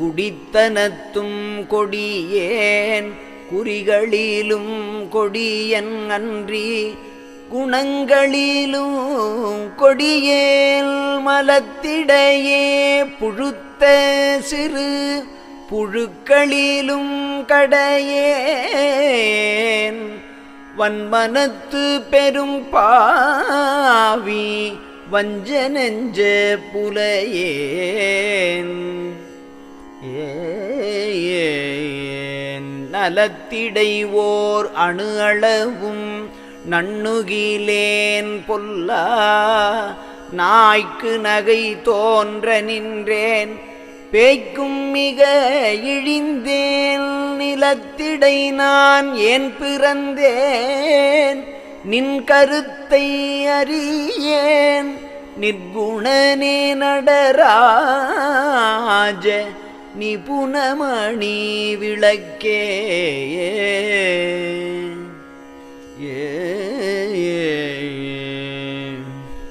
குடித்தனத்தும் கொடியேன் குறிகளிலும் கொடியன் அன்றி குணங்களிலும் கொடியேல் மலத்திடையே புழுத்த சிறு புழுக்களிலும் கடையேன். வன்மனத்து பெரும் பாவி வஞ்ச நெஞ்ச புலையேன். ஏன் நலத்திடைவோர் அணு அளவும் நண்ணுகிலேன் பொல்லா நாய்க்கு நகை தோன்ற நின்றேன் பேய்க்கும் மிக இழிந்தேன் நிலத்திடை நான் ஏன் பிறந்தேன் நின் கருத்தை அறியேன் நிர்குணனே நடராஜ நிபுணமணி விளக்கே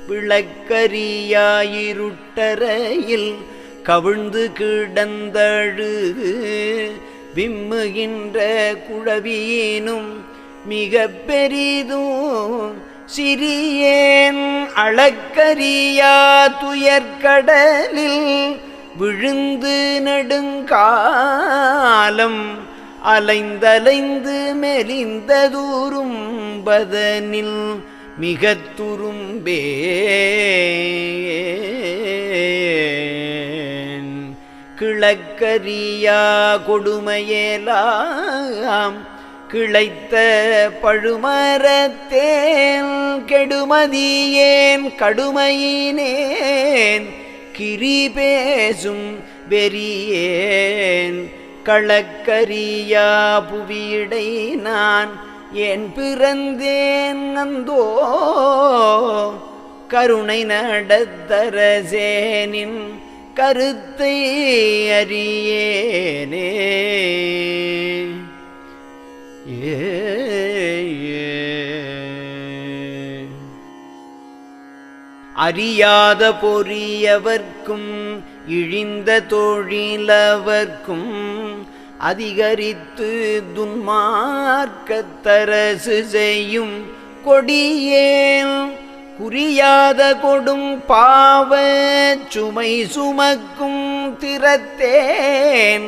விளக்கரியாயிருட்டரையில் கவிழ்ந்து கிடந்தழுது விம்முகின்ற குழவியினும் மிக பெரிதும் சிறியேன். அளக்கரியா துயர்கடலில் விழுந்து நடுங்காலம் அலைந்தலைந்து மெலிந்ததூரும் பதனில் மிக துரும்பே கிழக்கரியா கொடுமையேலாம் கிளைத்த பழுமரத்தேன் கெடுமதியேன் கடுமையினேன் கிரி பேசும் வெறியேன். களக்கரியா புவியிடை நான் என் பிறந்தேன் நந்தோ கருணை நடத்தரசேனின் கருத்தை அறியேனே. அறியாத பொறியவர்க்கும் இழிந்த தொழிலவர்க்கும் அதிகரித்து துன்மார்க்கத்தரசு செய்யும் கொடியேன் குறியாத கொடும் பாவ சுமை சுமக்கும் திறத்தேன்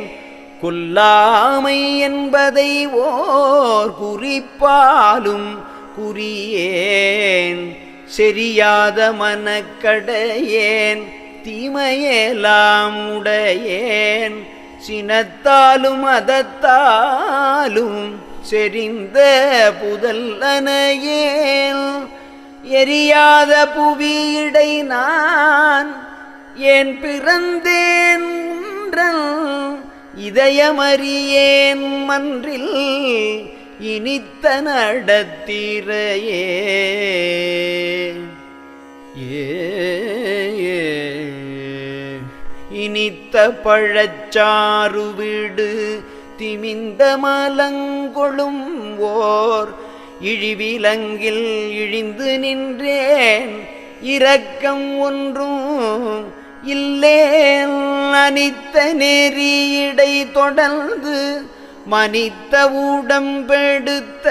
கொல்லாமை என்பதை ஓர் குறிப்பாலும் குறியேன். செரியாத மனக்கடையேன் தீமையெல்லாம் உடையேன். சினத்தாலும் அதத்தாலும் செறிந்த புதல்லனையேல் எரியாத புவியிடை நான் ஏன் பிறந்தேன் இதயமறியேன் மன்றில் இனித்த நடத்திரையே ஏ இனித்த பழச்சாறு வீடு திமிந்த மலங்கொழும் ஓர். இழிவிலங்கில் இழிந்து நின்றேன் இரக்கம் ஒன்றும் இல்லேன். அனித்த நெறியடை தொடர்ந்து மனித்த ஊடம்பெடுத்த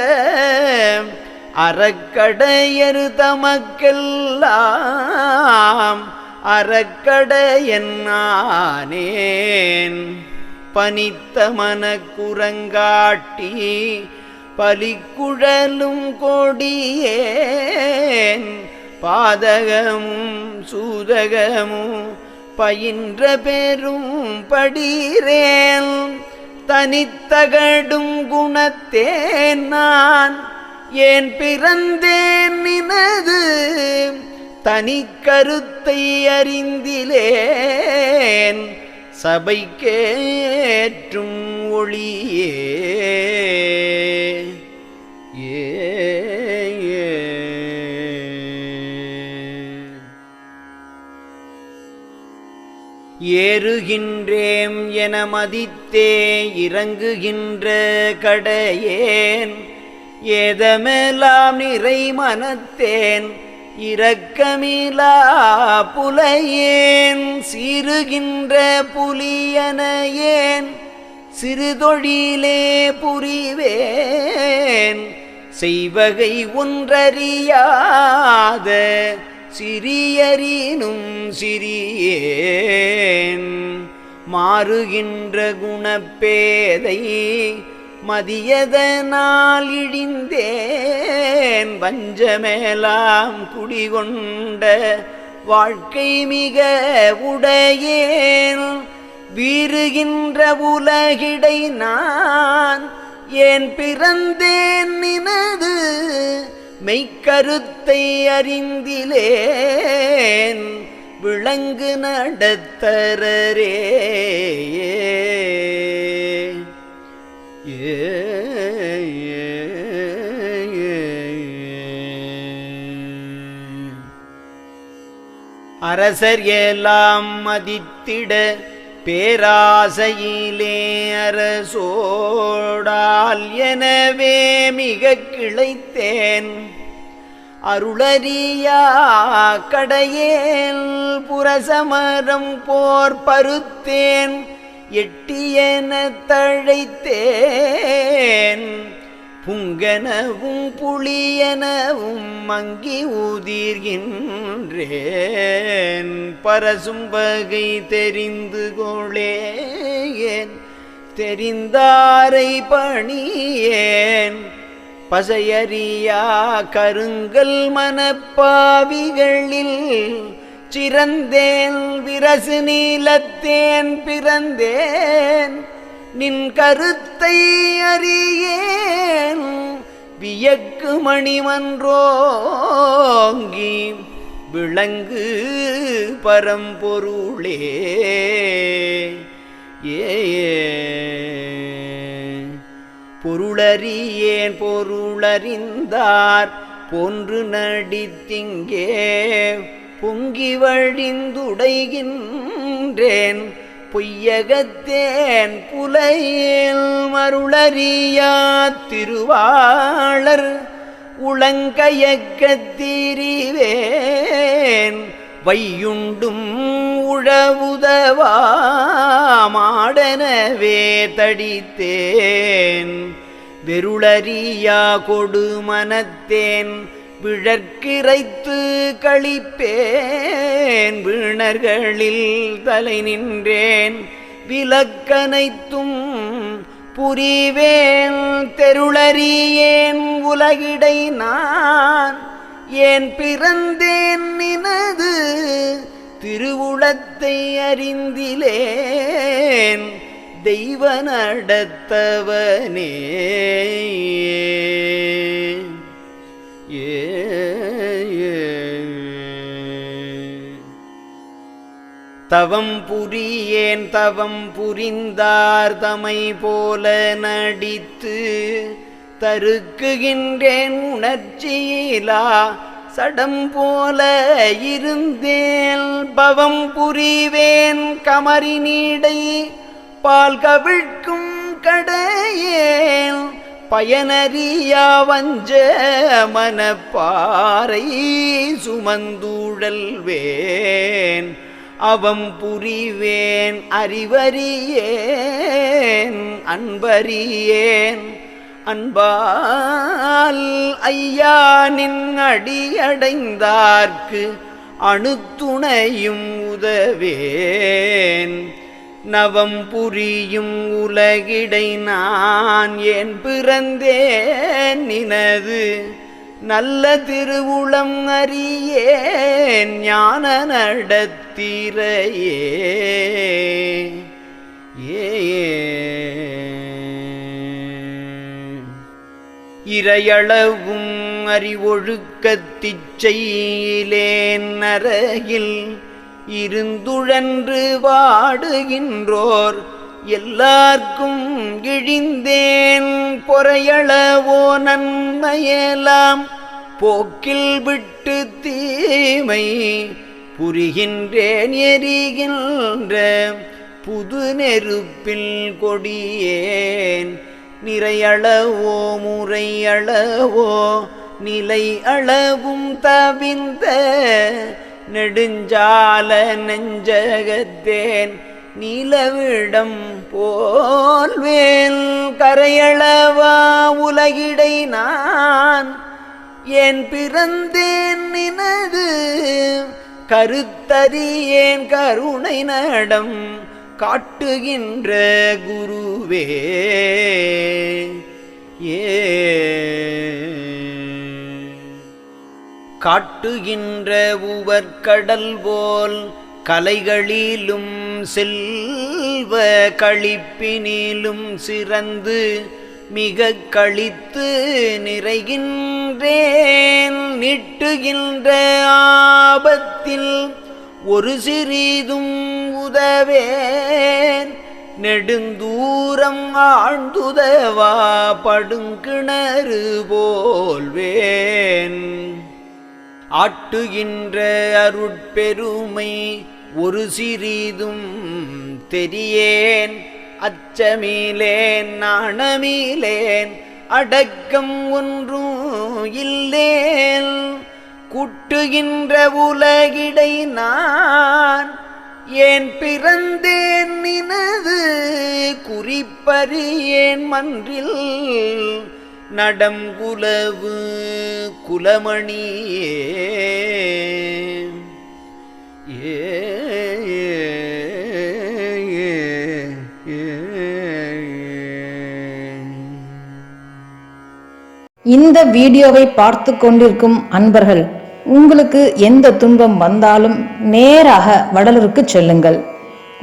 அறக்கடையரு தமக்கெல்லாம் அறக்கடையன்னானேன் பனித்த மனக்குரங்காட்டி பலிக்குழலும் கொடியேன். பாதகமும் சூதகமும் பயின்ற பெரும் படீரேன். தனித்தகடும் குணத்தேன் நான். ஏன் பிறந்தேன் நினது? தனி கருத்தை அறிந்திலேன். சபைக்கேற்றும் ஒளியே. ஏறுகின்றேம் என மதித்தே இறங்குகின்ற கடையேன். ஏதமெல்லாம் நிறை மனத்தேன் இரக்கமிலா புலையேன். சீருகின்ற புலியனையேன் சிறுதொழிலே புரிவேன். செய்வகை ஒன்றறியாத சிறியறினும் சிறியே மாறுகின்ற குணப்பேதை மதியதனால் இழிந்தேன் வஞ்சமேலாம் குடிகொண்ட வாழ்க்கை மிக உடையேன். வீறுகின்ற உலகிடை நான் ஏன் பிறந்தேன் நினது மெய்க்கருத்தை அறிந்திலேன். விளங்கு நடத்தரே அரசர் எல்லாம் மதித்திட பேராசையிலே அரசோடால். எனவே மிக கிளைத்தேன். அருளறியா கடையேல் புரசமரம் போர் பருத்தேன் எட்டியன தழைத்தேன். புங்கனவும் புளியனவும் மங்கி ஊதீர்கின்றேன். பரசும் வகை தெரிந்து கொளேன் தெரிந்தாரை பணியேன். பசையறியா கருங்கல் மனப்பாவிகளில் சிறந்தேன் விரசு நீலத்தேன் பிறந்தேன். நின் கருத்தை அறியேன். வியக்கு மணிமன்றோங்கி விளங்கு பரம்பொருளே. ஏ. பொருளறியேன் பொருளறிந்தார். பொன்று நடித்திங்கே பொங்கி வழிந்துடைகின்றேன். பொய்யகத்தேன் புலையில் மருளறியா திருவாளர். உளங்கயக்கத்திரிவேன் வையுண்டும் உழவுதவா மாடனவே தடித்தேன். வெருளறியா கொடு மனத்தேன் விழற்கிரைத்து கழிப்பேன் வீணர்களில் தலை நின்றேன் விலக்கனைத்தும் புரிவேன் தெருளறியேன் உலகிடை நான் ஏன் பிறந்தேன் நினது திருவுளத்தை அறிந்திலேன் தெய்வ நடத்தவனே ஏ. தவம் புரியேன் தவம் புரிந்தார் தமை போல நடித்து தருக்குகின்றேன் உணர்ச்சியிலா சடம் போல இருந்தேன். பவம் புரிவேன் கமரி நீடை பால் கவிழ்க்கும் கடையேன் பயனறியா வஞ்ச மனப்பாறை சுமந்தூழல்வேன் அவம் புரிவேன் அறிவறியேன் அன்பறியேன். அன்பால் ஐயா நின் அடியடைந்தார்க்கு அணுத்துணையும் உதவேன். நவம் புரியும் உலகிடை நான் ஏன் பிறந்தேன் நினது? நல்ல திருவுளம் அறியேன் ஞான நடத்திரையே ஏ இரையளவும் அறிவொழுக்கத்திச் நரகில் இருந்துழன்று வாடுகின்றோர். எல்லார்க்கும் இழிந்தேன் பொறையளவோ நன்மையெல்லாம் போக்கில் விட்டு தீமை புரிகின்றேன் எரிகின்ற புது நெருப்பில் கொடியேன். நிறையளவோ முறையளவோ நிலை அளவும் தவிந்த நெடுஞ்சால நெஞ்சகத்தேன் நிலவிடம் போல்வேல் கரையளவா உலகிடை நான் ஏன் பிறந்தேன் நினது? கருத்தறியேன் கருணை நடம் காட்டுகின்ற குருவே. ஏ காட்டுகின்ற உவர்கடல் போல் கலைகளிலும் செல்வ கழிப்பினிலும் சிறந்து மிக கழித்து நிறைகின்றேன். நிட்டுகின்ற ஆபத்தில் ஒரு சிறிதும் உதவேன். நெடுந்தூரம் ஆழ்ந்துதவா படுங்கிணறு போல்வேன் ஆட்டுகின்ற அருட்பெருமை ஒரு சிறிதும் தெரியேன். அச்சமிலேன் நாணமிலேன் அடக்கம் ஒன்றும் இல்லேன். குட்டுகின்ற உலகிடை நான் ஏன் பிறந்தேன் நினது குறிப்பறியேன் மன்றில். நடங்குலவு குலமணியே ஏ இந்த வீடியோவை பார்த்து கொண்டிருக்கும் அன்பர்கள் உங்களுக்கு எந்த துன்பம் வந்தாலும் நேராக வடலூருக்கு செல்லுங்கள்.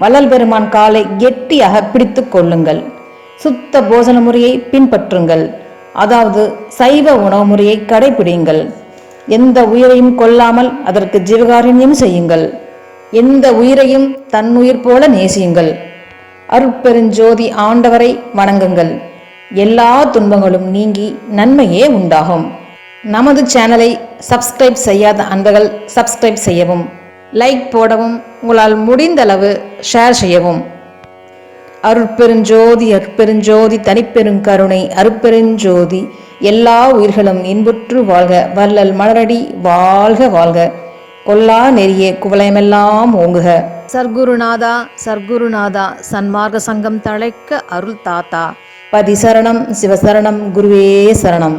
வள்ளல் பெருமான் காலை கெட்டியாக பிடித்து கொள்ளுங்கள். சுத்த போஜன முறையை பின்பற்றுங்கள். அதாவது சைவ உணவு முறையை கடைபிடிங்கள் எந்த உயிரையும் கொல்லாமல் அதற்கு ஜீவகாரண்யம் செய்யுங்கள். எந்த உயிரையும் தன்னுயிர் போல நேசியுங்கள். அருட்பெருஞ்சோதி ஆண்டவரை வணங்குங்கள். எல்லா துன்பங்களும் நீங்கி நன்மையே உண்டாகும். நமது சேனலை சப்ஸ்கிரைப் செய்யாத அன்பர்கள் சப்ஸ்கிரைப் செய்யவும் லைக் போடவும் உங்களால் முடிந்தளவு ஷேர் செய்யவும். அருட்பெருஞ்சோதி அருட்பெருஞ்சோதி தனிப்பெருங்கருணை அருட்பெருஞ்சோதி எல்லா உயிர்களும் இன்புற்று வாழ்க. வள்ளல் மலரடி வாழ்க வாழ்க. கொல்லா நெறிய குவலயமெல்லாம் ஓங்குக. சர்க்குருநாதா சர்க்குருநாதா சன்மார்க்க சங்கம் தழைக்க அருள் தாத்தா பதி சரணம் சிவசரணம் குருவே சரணம்.